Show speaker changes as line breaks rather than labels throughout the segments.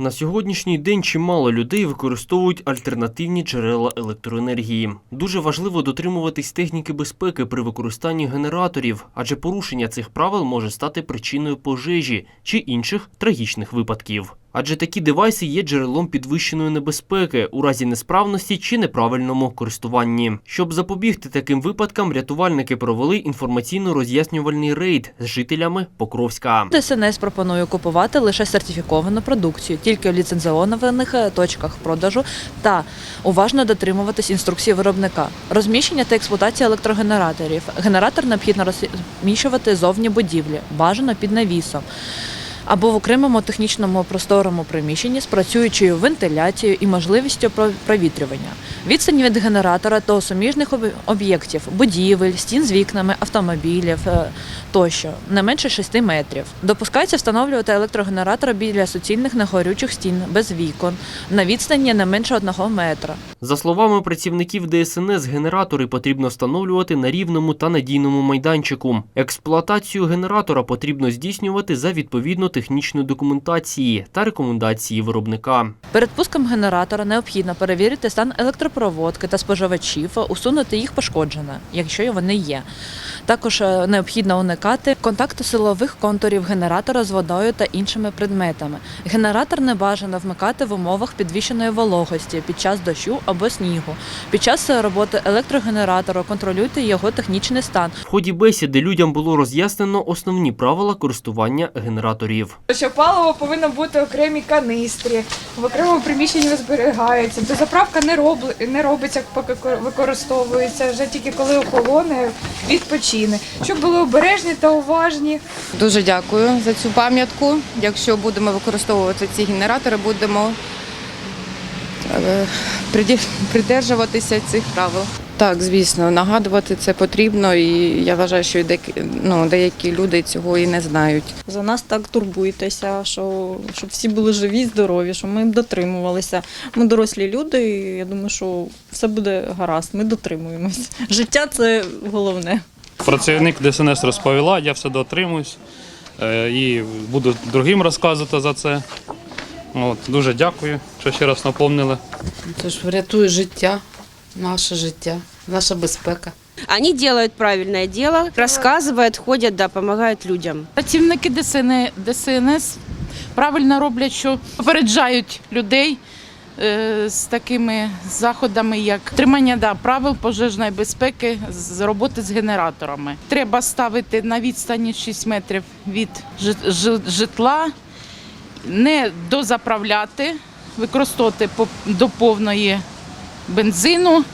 На сьогоднішній день чимало людей використовують альтернативні джерела електроенергії. Дуже важливо дотримуватись техніки безпеки при використанні генераторів, адже порушення цих правил може стати причиною пожежі чи інших трагічних випадків. Адже такі девайси є джерелом підвищеної небезпеки у разі несправності чи неправильному користуванні. Щоб запобігти таким випадкам, рятувальники провели інформаційно-роз'яснювальний рейд з жителями Покровська.
ДСНС пропонує купувати лише сертифіковану продукцію, тільки в ліцензованих е, точках продажу та уважно дотримуватись інструкції виробника. Розміщення та експлуатація електрогенераторів. Генератор необхідно розміщувати зовні будівлі, бажано під навісом. Або в окремому технічному просторому приміщенні з працюючою вентиляцією і можливістю про- провітрювання. Відстань від генератора до суміжних об'єктів, будівель, стін з вікнами, автомобілів е, тощо не менше 6 метрів. Допускається встановлювати електрогенератор біля суцільних негорючих стін без вікон на відстані не менше 1 метра.
За словами працівників ДСНС, генератори потрібно встановлювати на рівному та надійному майданчику. Експлуатацію генератора потрібно здійснювати за відповідно технічної документації та рекомендації виробника.
Перед пуском генератора необхідно перевірити стан електропроводки та споживачів, усунути їх пошкодження, якщо вони є. Також е, необхідно уникати контакту силових контурів генератора з водою та іншими предметами. Генератор не бажано вмикати в умовах підвищеної вологості під час дощу або снігу. Під час роботи електрогенератора контролюйте його технічний стан.
В ході бесіди людям було роз'яснено основні правила користування генераторів.
Що паливо повинно бути в окремій канистрі, в окремому приміщенні зберігається. Дозаправка не роб... не робиться, поки використовується, вже тільки коли охолоне, відпочине. Щоб були обережні та уважні.
Дуже дякую за цю пам'ятку. Якщо будемо використовувати ці генератори, будемо е, придержуватися цих правил. Так, звісно, нагадувати це потрібно, і я вважаю, що деякі, ну, деякі люди цього і не знають.
За нас так турбуєтеся, що щоб всі були живі, здорові, щоб ми дотримувалися. Ми дорослі люди, і я думаю, що все буде гаразд. Ми дотримуємось. Життя це головне.
Працівник ДСНС розповіла, я все дотримуюсь е, і буду другим розказувати за це. От, дуже дякую, що ще раз напомнили.
Це ж врятує життя, наше життя, наша безпека.
Они делают правильное дело, рассказывают, ходят, да, помогают людям.
Працівники ДСНС правильно роблять, що попереджають людей е, з такими заходами, як тримання да, правил пожежної безпеки з роботи з генераторами. Треба ставити на відстані 6 метрів від житла, не дозаправляти, використовувати до повної бензину,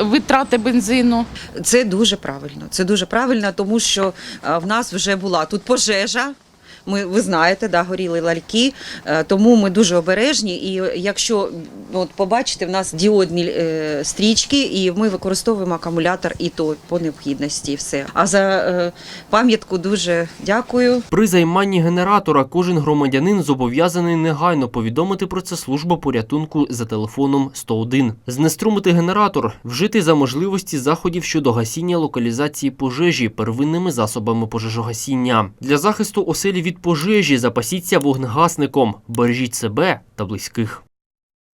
витрати бензину.
Це дуже правильно. Це дуже правильно, тому що е, в нас вже була тут пожежа. Ми, ви знаєте, да, горіли ларьки, е, тому ми дуже обережні. І якщо от побачите, в нас діодні е, стрічки, і ми використовуємо акумулятор і то по необхідності. Все. А за е, пам'ятку дуже дякую.
При займанні генератора кожен громадянин зобов'язаний негайно повідомити про це службу порятунку за телефоном 101. Знеструмити генератор, вжити за можливості заходів щодо гасіння локалізації пожежі первинними засобами пожежогасіння. Для захисту оселі від пожежі запасіться вогнегасником, бережіть себе та близьких.